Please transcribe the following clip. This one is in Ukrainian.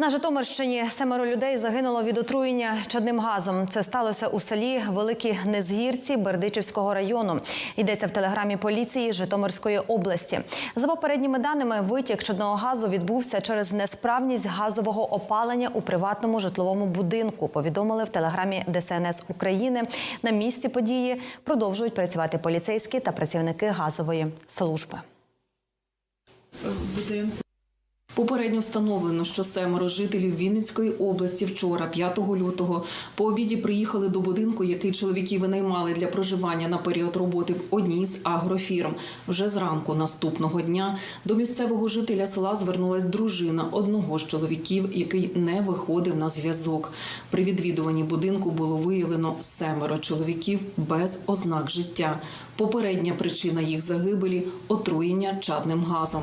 На Житомирщині семеро людей загинуло від отруєння чадним газом. Це сталося у селі Великі Незгірці Бердичівського району. Йдеться в телеграмі поліції Житомирської області. За попередніми даними, витік чадного газу відбувся через несправність газового опалення у приватному житловому будинку. Повідомили в телеграмі ДСНС України. На місці події продовжують працювати поліцейські та працівники газової служби. Попередньо встановлено, що семеро жителів Вінницької області вчора, 5 лютого, по обіді приїхали до будинку, який чоловіки винаймали для проживання на період роботи в одній з агрофірм. Вже зранку наступного дня до місцевого жителя села звернулась дружина одного з чоловіків, який не виходив на зв'язок. При відвідуванні будинку було виявлено семеро чоловіків без ознак життя. Попередня причина їх загибелі отруєння чадним газом.